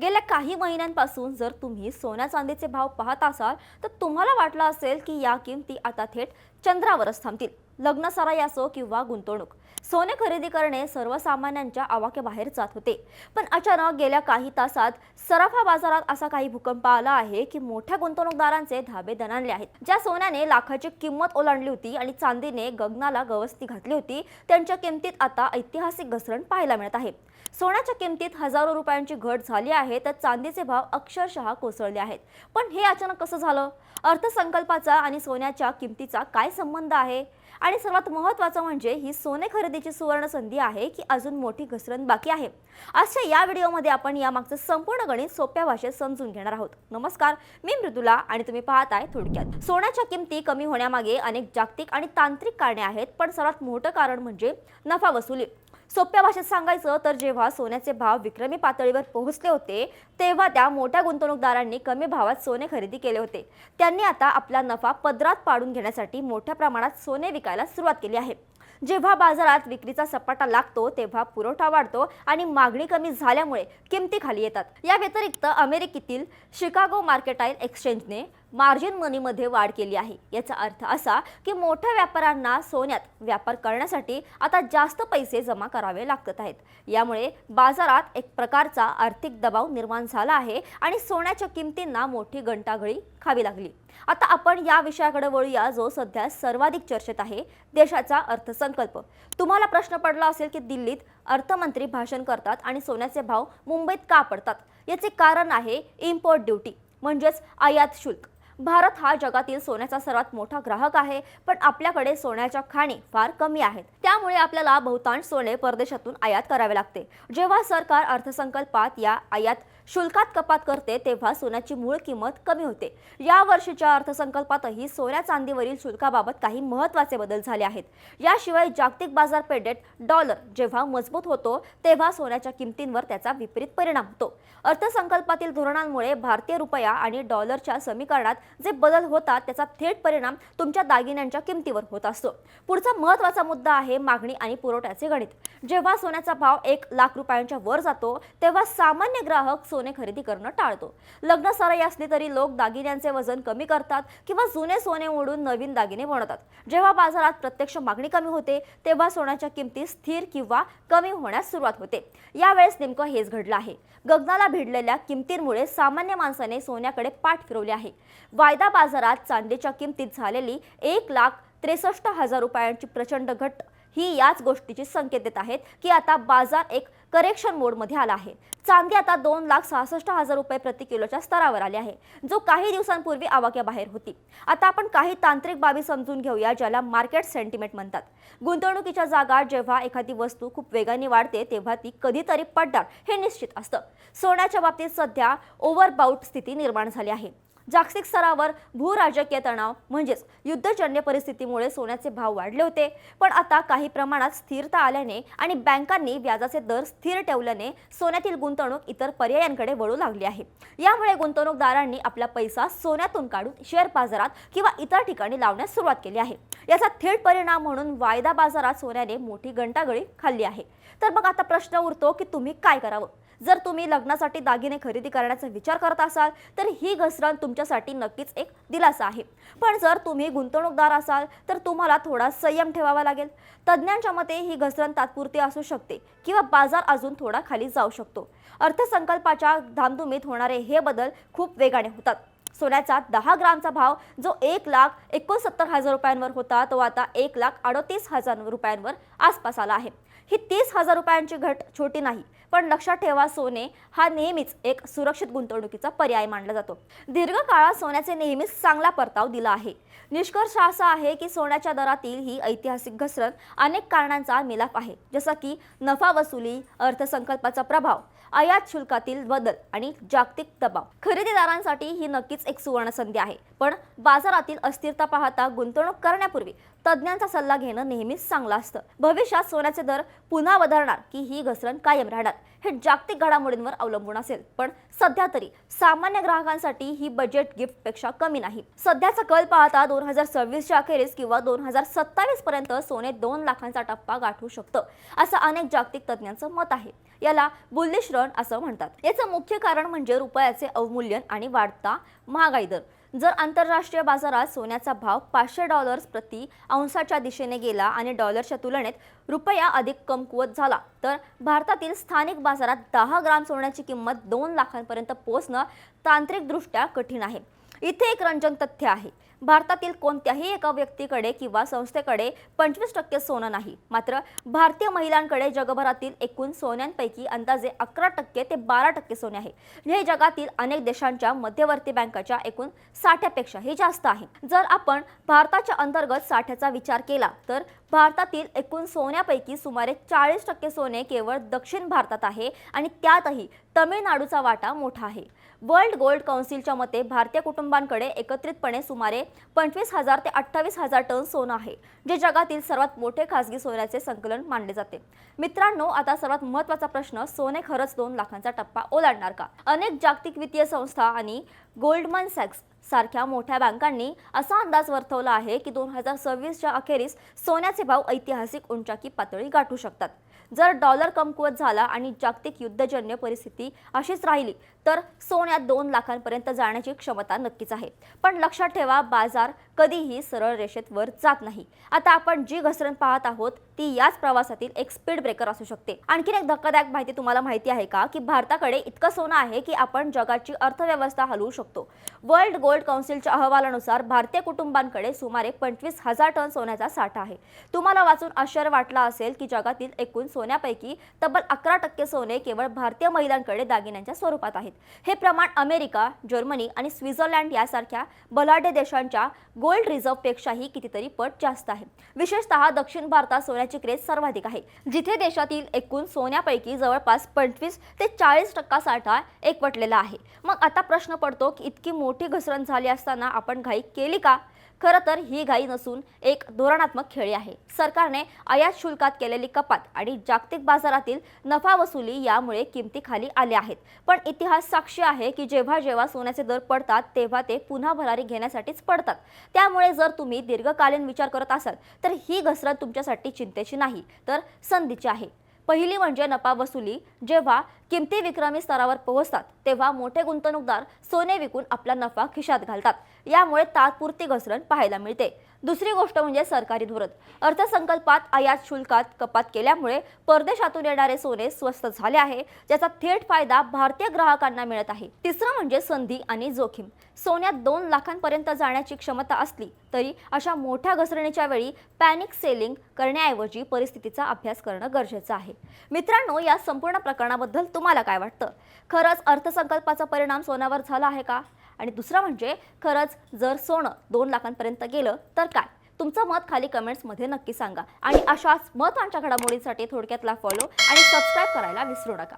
गेल्या काही महिन्यांपासून जर तुम्ही सोन्या चांदीचे भाव पाहत असाल तर तुम्हाला वाटलं असेल की या किमती आता थेट चंद्रावरच थांबतील. लग्नसराई असो किंवा गुंतवणूक. सोने खरेदी करणे सर्वसामान्यांच्या आवाक्याबाहेर जात होते. पण अचानक गेल्या काही तासात सराफा बाजारात असा काही भूकंप आला आहे की मोठ्या गुंतवणूकदारांचे धाबे दणाणले आहेत. ज्या सोन्याने लाखाची किंमत ओलांडली होती आणि चांदीने गगनाला गवस्ती घातली होती त्यांच्या किमतीत आता ऐतिहासिक घसरण पाहायला मिळत आहे. सोन्याच्या किमतीत हजारो रुपयांची घट झाली आहे तर चांदीचे भाव अक्षरशः कोसळले आहेत. पण हे अचानक कसं झालं? अर्थसंकल्पाचा आणि सोन्याच्या किमतीचा काय संबंध आहे? आणि सर्वात महत्त्वाचं म्हणजे ही सोने खरेदीची सुवर्ण संधी आहे की अजून मोठी घसरण बाकी आहे. आजच्या या व्हिडिओमध्ये आपण यामागचं संपूर्ण गणित सोप्या भाषेत समजून घेणार आहोत. नमस्कार मी मृदुला आणि तुम्ही पाहताय थोडक्यात. सोन्याच्या किमती कमी होण्यामागे अनेक जागतिक आणि तांत्रिक कारणे आहेत पण सर्वात मोठं कारण म्हणजे नफा वसुली. सोप्या भाषेत सांगायचं तर जेव्हा सोन्याचे भाव विक्रमी पातळीवर पोहोचले होते तेव्हा त्या मोठ्या गुंतवणूकदारांनी कमी भावात सोने खरेदी केले होते. त्यांनी आता आपला नफा पदरात पाडून घेण्यासाठी मोठ्या प्रमाणात सोने विकायला सुरुवात केली आहे. जेव्हा बाजारात विक्रीचा सपाटा लागतो तेव्हा पुरवठा वाढतो आणि मागणी कमी झाल्यामुळे किमती खाली येतात. या व्यतिरिक्त अमेरिकेतील शिकागो मार्केटाईल एक्सचेंजने मार्जिन मनीमध्ये वाढ केली आहे. याचा अर्थ असा की मोठ्या व्यापाऱ्यांना सोन्यात व्यापार करण्यासाठी आता जास्त पैसे जमा करावे लागत आहेत. यामुळे बाजारात एक प्रकारचा आर्थिक दबाव निर्माण झाला आहे आणि सोन्याच्या किमतींना मोठी घंटाघळी खावी लागली. आता आपण या विषयाकडे वळूया जो सध्या सर्वाधिक चर्चेत आहे देशाचा अर्थसंकल्प. तुम्हाला प्रश्न पडला असेल की दिल्लीत अर्थमंत्री भाषण करतात आणि सोन्याचे भाव मुंबईत का पडतात? याचे कारण आहे इम्पोर्ट ड्युटी म्हणजेच आयात शुल्क. भारत हा जगातील सोन्याचा सर्वात मोठा ग्राहक आहे पण आपल्याकडे सोन्याच्या खाणी फार कमी आहेत. त्यामुळे आपल्याला बहुतांश सोने परदेशातून आयात करावे लागते. जेव्हा सरकार अर्थसंकल्पात या आयात शुल्कात कपात करते तेव्हा सोन्याची मूळ किंमत कमी होते. या वर्षीच्या अर्थसंकल्पातही सोन्या चांदीवरील शुल्काबाबत काही महत्त्वाचे बदल झाले आहेत. याशिवाय जागतिक बाजारपेठेत डॉलर जेव्हा मजबूत होतो तेव्हा सोन्याच्या किमतींवर त्याचा विपरीत परिणाम होतो. अर्थसंकल्पातील धोरणांमुळे भारतीय रुपया आणि डॉलरच्या समीकरणात जे बदल होतात त्याचा थेट परिणाम तुमच्या दागिन्यांच्या किमतीवर होत असतो. पुढचा महत्त्वाचा मुद्दा आहे मागणी आणि पुरवठ्याचे गणित. जेव्हा सोन्याचा भाव एक लाख रुपयांच्या वर जातो तेव्हा सामान्य ग्राहक सोने खरेदी करणं टाळतो. लग्न सराई असली तरी लोक दागिन्यांचे वजन कमी करतात किंवा जुने सोने ओढून नवीन दागिने बनवतात. जेव्हा बाजारात प्रत्यक्ष मागणी कमी होते तेव्हा सोन्याच्या किमती स्थिर किंवा कमी होण्यास सुरुवात होते. यावेळेस नेमकं हेच घडलं आहे. गगनाला भिडलेल्या किमतींमुळे सामान्य माणसाने सोन्याकडे पाठ फिरवले आहे. वायदा बाजारात चांदीच्या किमतीत झालेली एक लाख त्रेसष्ट हजार रुपयांची प्रचंड घट ही याच गोष्टीची संकेत देत आहेत की आता बाजार एक करेक्शन मोडमध्ये आला आहे. चांदी आता दोन लाख सहासष्ट हजार रुपये प्रति किलोच्या स्तरावर आले आहे जो काही दिवसांपूर्वी आवाक्याबाहेर होती. आता आपण काही तांत्रिक बाबी समजून घेऊया ज्याला मार्केट सेंटिमेंट म्हणतात. गुंतवणुकीच्या जागा जेव्हा एखादी वस्तू खूप वेगाने वाढते तेव्हा ती कधीतरी पडणार हे निश्चित असतं. सोन्याच्या बाबतीत सध्या ओव्हरबाउट स्थिती निर्माण झाली आहे. जागतिक स्तरावर भूराजकीय तणाव म्हणजेच युद्धजन्य परिस्थितीमुळे सोन्याचे भाव वाढले होते. पण आता काही प्रमाणात स्थिरता आल्याने आणि बँकांनी व्याजाचे दर स्थिर ठेवल्याने सोन्यातील गुंतवणूक इतर पर्यायांकडे वळू लागली आहे. यामुळे गुंतवणूकदारांनी आपला पैसा सोन्यातून काढून शेअर बाजारात किंवा इतर ठिकाणी लावण्यास सुरुवात केली आहे. याचा थेट परिणाम म्हणून वायदा बाजारात सोन्याने मोठी घंटागळी खाल्ली आहे. तर मग आता प्रश्न उरतो की तुम्ही काय करावं? जर तुम्ही लग्नासाठी दागिने खरेदी करण्याचा विचार करत असाल तर ही घसरण तुमच्यासाठी नक्कीच एक दिलासा आहे. पण जर तुम्ही गुंतवणूकदार असाल तर तुम्हाला थोडा संयम ठेवावा लागेल. तज्ज्ञांच्या मते ही घसरण तात्पुरती असू शकते किंवा बाजार अजून थोडा खाली जाऊ शकतो. अर्थसंकल्पाच्या धामधुमीत होणारे हे बदल खूप वेगाने होतात. सोन्याचा दहा ग्रामचा भाव जो एक लाख एकोणसत्तर हजार रुपयांवर होता तो आता एक लाख अडतीस हजार रुपयांवर आसपास आला आहे. ही तीस हजार रुपयांची घट छोटी नाही पण लक्षात ठेवा सोने हा नेहमीच एक सुरक्षित गुंतवणुकीचा पर्याय मानला जातो. दीर्घकाळात सोन्याचे नेहमीच चांगला परताव दिला आहे. निष्कर्ष असा आहे की सोन्याच्या दरातील ही ऐतिहासिक घसरण अनेक कारणांचा मिलाप आहे. जसं की नफा वसुली अर्थसंकल्पाचा प्रभाव आयात शुल्कातील बदल आणि जागतिक दबाव. खरेदीदारांसाठी ही नक्कीच एक सुवर्ण संधी आहे. पण बाजारातील अस्थिरता पाहता गुंतवणूक करण्यापूर्वी तज्ज्ञांचा सल्ला घेणं नेहमीच चांगलं असतं. भविष्यात सोन्याचे दर पुन्हा वधारणार की ही घसरण कायम राहणार हे जागतिक घडामोडींवर अवलंबून असेल. पण सध्या तरी सामान्य ग्राहकांसाठी ही बजेट गिफ्टपेक्षा कमी नाही. सध्याचा कल पाहता दोन हजार सव्वीसच्या अखेरीस किंवा दोन हजार सत्तावीस पर्यंत सोने दोन लाखांचा टप्पा गाठू शकतं असं अनेक जागतिक तज्ज्ञांचं मत आहे. याला बुल्लिश रन असं म्हणतात. याचं मुख्य कारण म्हणजे रुपयाचे अवमूल्यन आणि वाढता महागाई दर. जर आंतरराष्ट्रीय बाजारात सोन्याचा भाव पाचशे डॉलर्स प्रति अंशाच्या दिशेने गेला आणि डॉलरच्या तुलनेत रुपया अधिक कमकुवत झाला तर भारतातील स्थानिक बाजारात दहा ग्राम सोन्याची किंमत दोन लाखांपर्यंत पोहोचणं तांत्रिकदृष्ट्या कठीण आहे. इथे एक रंजक तथ्य आहे. भारतातील कोणत्याही एका व्यक्तीकडे किंवा संस्थेकडे पंचवीस टक्के सोनं नाही. मात्र भारतीय महिलांकडे जगभरातील एकूण सोन्यांपैकी अंदाजे अकरा टक्के ते बारा टक्के सोने आहे. हे जगातील अनेक देशांच्या मध्यवर्ती बँकाच्या एकूण साठ्यापेक्षाही जास्त आहे. जर आपण भारताच्या अंतर्गत साठ्याचा विचार केला तर भारतातील एकूण सोन्यापैकी सुमारे चाळीस टक्के सोने केवळ दक्षिण भारतात आहे आणि त्यातही तमिळनाडूचा वाटा मोठा आहे. वर्ल्ड गोल्ड काउन्सिलच्या मते भारतीय कुटुंबांकडे एकत्रितपणे सुमारे पंचवीस हजार ते अठ्ठावीस हजार टन सोनं आहे जे जगातील सर्वात मोठे खासगी सोन्याचे संकलन मानले जाते. मित्रांनो आता सर्वात महत्त्वाचा प्रश्न सोने खरंच दोन लाखांचा टप्पा ओलांडणार का? अनेक जागतिक वित्तीय संस्था आणि गोल्डमन सॅक्स सारख्या मोठ्या बँकांनी असा अंदाज वर्तवला आहे की दोन हजार सव्वीसच्या अखेरीस सोन्याचे भाव ऐतिहासिक उंचाकी पातळी गाठू शकतात. जर डॉलर कमकुवत झाला आणि जागतिक युद्धजन्य परिस्थिती अशीच राहिली तर सोन्यात दोन लाखांपर्यंत जाण्याची क्षमता नक्कीच आहे. पण लक्षात ठेवा बाजार कधीही सरळ रेषेत वर जात नाही. आता आपण जी घसरण पाहत आहोत ती याच प्रवासातील एक स्पीड ब्रेकर असू शकते. आणखीन एक धक्कादायक माहिती तुम्हाला माहिती आहे का की भारताकडे इतकं सोनं आहे की आपण जगाची अर्थव्यवस्था हलवू शकतो. वर्ल्ड गोल्ड काउन्सिलच्या अहवालानुसार भारतीय कुटुंबांकडे सुमारे पंचवीस हजार टन सोन्याचा साठा आहे. तुम्हाला वाचून आश्चर्य वाटला असेल की जगातील एकूण सोन्यापैकी तब्बल अकरा टक्के सोने केवळ भारतीय महिलांकडे दागिन्यांच्या स्वरूपात आहेत. हे प्रमाण अमेरिका जर्मनी आणि स्वित्झर्लंड यासारख्या बलाढ्य देशांच्या गोल्ड रिझर्व्हपेक्षाही कितीतरी पट जास्त आहे. विशेषतः दक्षिण भारतात सोन्याची क्रेज सर्वाधिक आहे. जिथे देशातील एकूण सोन्यापैकी जवळपास पंचवीस ते चाळीस टक्का साठा एकवटलेला आहे. मग आता प्रश्न पडतो की इतकी मोठी घसरण झाली असताना आपण घाई केली का? खरं तर ही घाई नसून एक धोरणात्मक खेळी आहे. सरकारने आयात शुल्कात केलेली कपात आणि जागतिक बाजारातील नफा वसुली यामुळे किमती खाली आल्या आहेत. पण इतिहास साक्षी आहे की जेव्हा जेव्हा सोन्याचे दर पडतात तेव्हा ते पुन्हा भरारी घेण्यासाठीच पडतात. त्यामुळे जर तुम्ही दीर्घकालीन विचार करत असाल तर ही घसरण तुमच्यासाठी चिंतेची नाही तर संधीची आहे. पहिली म्हणजे नफा वसुली. जेव्हा किमती विक्रमी स्तरावर पोहोचतात तेव्हा मोठे गुंतवणूकदार सोने विकून आपला नफा खिशात घालतात. यामुळे तात्पुरती घसरण पाहायला मिळते. दुसरी गोष्ट म्हणजे सरकारी धोरण. अर्थसंकल्पात आयात शुल्कात कपात केल्यामुळे परदेशातून येणारे सोने स्वस्त झाले आहे ज्याचा थेट फायदा भारतीय ग्राहकांना मिळत आहे. तिसरं म्हणजे संधी आणि जोखीम. सोन्यात दोन लाखांपर्यंत जाण्याची क्षमता असली तरी अशा मोठ्या घसरणीच्या वेळी पॅनिक सेलिंग करण्याऐवजी परिस्थितीचा अभ्यास करणं गरजेचं आहे. मित्रांनो या संपूर्ण प्रकरणाबद्दल तुम्हाला काय वाटतं? खरंच अर्थसंकल्पाचा परिणाम सोन्यावर झाला आहे का? आणि दुसरं म्हणजे खरंच जर सोनं दोन लाखांपर्यंत गेलं तर काय? तुमचं मत खाली कमेंट्समध्ये नक्की सांगा. आणि अशाच महत्त्वाच्या घडामोडींसाठी थोडक्यातला फॉलो आणि सबस्क्राईब करायला विसरू नका.